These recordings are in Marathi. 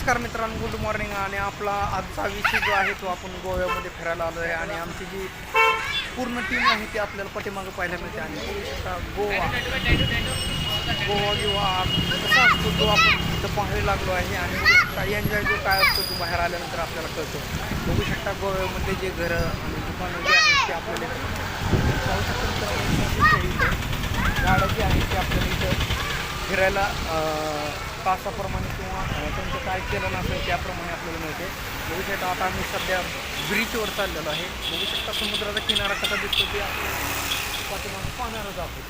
नमस्कार मित्रांनो गुड मॉर्निंग आणि आपला आजचा विषय जो आहे तो आपण गोव्यामध्ये फिरायला आलो आहे आणि आमची जी पूर्ण टीम आहे ती आपल्याला पाठीमागं पाहायला मिळते. आणि बघू शकता गोवा. गोवा किंवा कसा असतो तो आपण तिथं पाहायला लागलो आहे. आणि काही एन्जॉय जो काय असतो तो बाहेर आल्यानंतर आपल्याला कळतो. बघू शकता गोव्यामध्ये जे घरं आणि दुकानं जे आहेत ते आपल्याला पाहू शकतो. मित्रांनो, गाड्या जी आहेत ते आपल्याला इथं फिरायला तासाप्रमाणे किंवा त्यांचं काय केलं नसेल त्याप्रमाणे आपल्याला मिळते. बघू शकता आता आम्ही सध्या ब्रिजवर चाललेलो आहे. बघू शकता समुद्राचा किनारा कसा दिसतो ते आपण पाहणारच आहोत.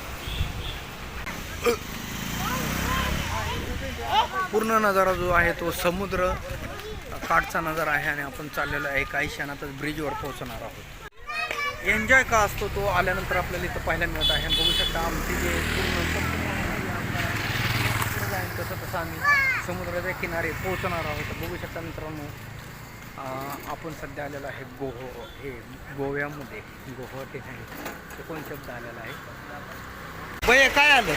पूर्ण नजारा जो आहे तो समुद्र काठचा नजारा आहे आणि आपण चाललेलो आहे. काही क्षणातच ब्रिजवर पोहोचणार आहोत. एन्जॉय का असतो तो आल्यानंतर आपल्याला इथं पाहायला मिळत आहे. बघू शकता आमची जे पूर्ण संपूर्ण तसं तसं आम्ही समुद्राच्या किनारे पोहोचणार आहोत. बघू शकता मित्रांनो आपण सध्या आलेलो आहे गोह. हे गोव्यामध्ये. गोह ठिकाणी ते कोण शब्द आलेला आहे? बय काय आलं?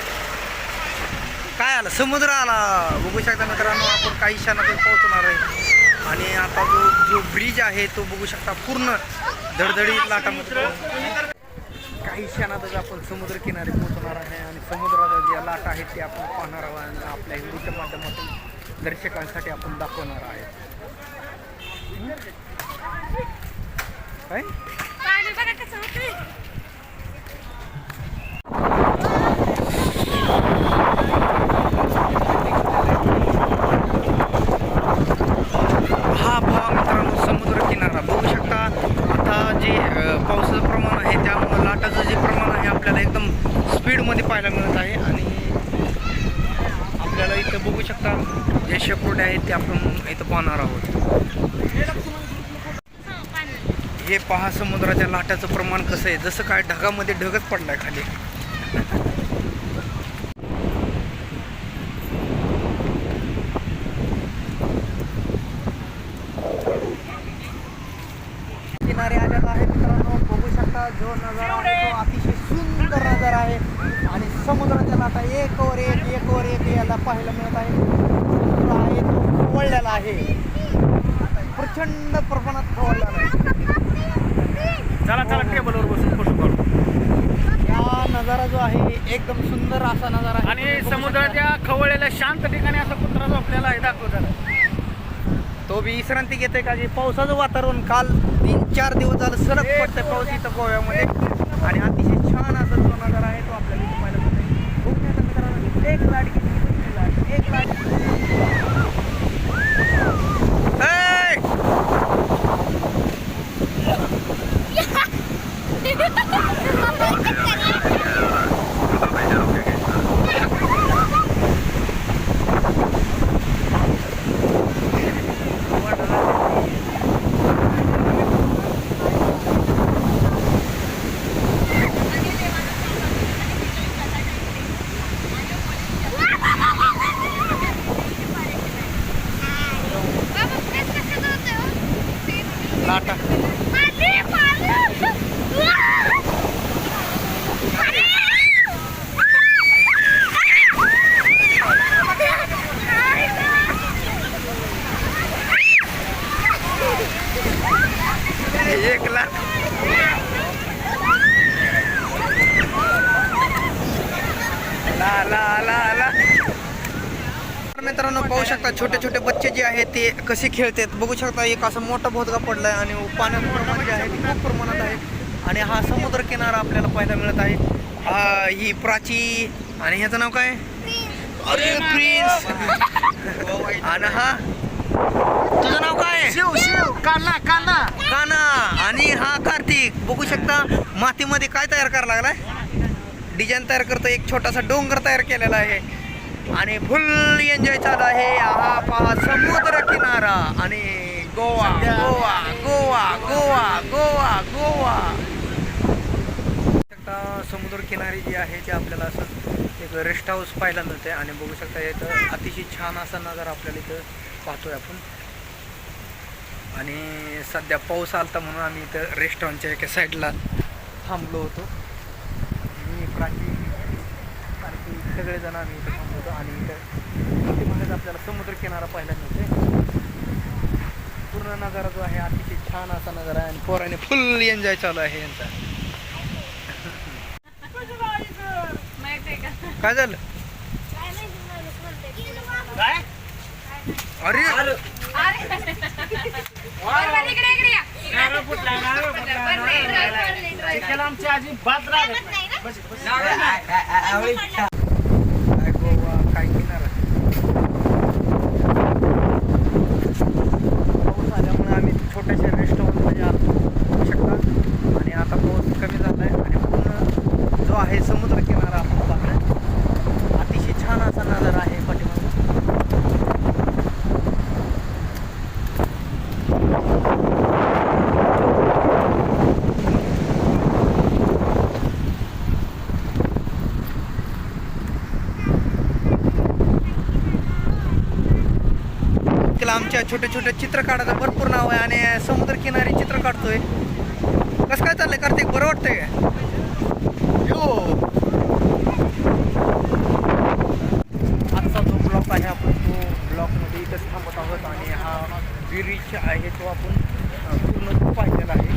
काय आलं? समुद्र आला. बघू शकता मित्रांनो आपण काही क्षणातच पोहोचणार आहे. आणि आता जो जो ब्रिज आहे तो बघू शकता पूर्ण धडधडीत लाटामध्ये काही क्षणातच आपण समुद्रकिनारी पोहोचणार आहे आणि समुद्राचा ज्या लाट आहेत ते आपण पाहणार आहोत आणि आपल्या हिंदूच्या माध्यमातून दर्शकांसाठी आपण दाखवणार आहे काय पाणी बघा कसं होतंय हा पहा मित्रांनो समुद्र किनारा बघू शकता आता जे पावसाचं प्रमाण आहे त्यामुळं लाटाचं जे प्रमाण आहे आपल्याला एकदम स्पीडमध्ये पाहायला मिळत आहे. आणि आपल्याला इथं बघू शकता जे शेकोडे आहेत ते आपण इथं पाहणार आहोत. हे पहा समुद्राच्या लाटाचं प्रमाण कसं आहे. जसं काय ढगामध्ये ढगच पडलाय खाली किनारे आलेला आहे मित्रांनो बघू शकता जो नजारा आहे तो अतिशय सुंदर नजारा आहे. आणि समुद्राच्या लाटा एक वर एक एक वर एक याला पाहायला मिळत आहे. समुद्र आहे तो खवळलेला आहे. प्रचंड प्रमाणात खवळलेला आहे. चला चला टेबलवर बसून फोटो काढू. या नजारा जो आहे एकदम सुंदर असा नजारा आहे. आणि समुद्राच्या खवळलेल्या शांत ठिकाणी असा कुत्रा झोपलेला आहे. दाखवतात तो बी विश्रांती घेते का? जे पावसाचं वातावरण काल तीन चार दिवस झालं सलग पडतंय पाऊस इथं गोव्यामध्ये. आणि अतिशय छान असा जो नजारा आहे तो आपल्याला इथं पाहायला एक लाट, एक लाट मित्रांनो पाहू शकता छोटे छोटे बच्चे जे आहेत ते कसे खेळतात. बघू शकता एक असं मोठा भोदगा पडलाय आणि पाण्याचं प्रमाण जे आहे ते खूप प्रमाणात आहे आणि हा समुद्र किनारा आपल्याला पाहायला मिळत आहे. हा ही प्राची आणि ह्याचं नाव काय? अरे प्रिन्स. आणि हा? तुझं नाव काय? शिव शिव काना काना काना आणि हा कार्तिक. बघू शकता मातीमध्ये काय तयार करायला लागलाय? डिझाईन तयार करतो एक छोटासा डोंगर तयार केलेला आहे. आणि फुल एन्जॉय चालू आहे. हा पहा समुद्र किनारा आणि गोवा गोवा गोवा गोवा गोवा गोवा. शकता समुद्र किनारी जी आहे ते आपल्याला असं एक रेस्ट हाऊस पाहायला मिळते आणि बघू शकता इथं अतिशय छान असा नजारा आपल्याला इथं पाहतोय आपण. आणि सध्या पाऊस आलता म्हणून आम्ही इथं रेस्टॉरंटच्या एका साईडला थांबलो होतो. मी प्राची आणखी सगळेजण आम्ही इथं थांबलो होतो आणि इथं पाठीमागेच आपल्याला समुद्र किनारा पाहायला मिळते नजारा जो आहे अतिशय छान असा नजारा आहे आणि पोराने फुल एन्जॉय चालू आहे यांचा. काय झालं? काय? अरे! अरे! बरं, इकडे इकडे या नारळ फुटला नारळ फुटला बरं, नारळ इकडे, फुटला. इकडे, इकडे. चिखल आमची अजिबात राहत नाही बस, बस. काय गोवा काय किनारा पाऊस आल्यामुळे आम्ही छोट्याशा रेस्टॉरंटमध्ये आलो बघू शकता आणि आता पाऊस कमी झाला आहे आणि पूर्ण जो आहे समुद्र किनारा आपण पाहतोय अतिशय छान असा नजारा आहे पाठीमागे तिला आमच्या छोट्या छोट्या चित्र काढायचं भरपूर नाव आहे आणि समुद्र किनारी चित्र काढतोय. कसं काय चाललंय कार्तिक? बरं वाटतंय यो आजचा जो ब्लॉक आहे आपण तो ब्लॉकमध्ये इथंच थांबत आहोत आणि हा ब्रिज आहे तो आपण पूर्ण पाहिलेला आहे.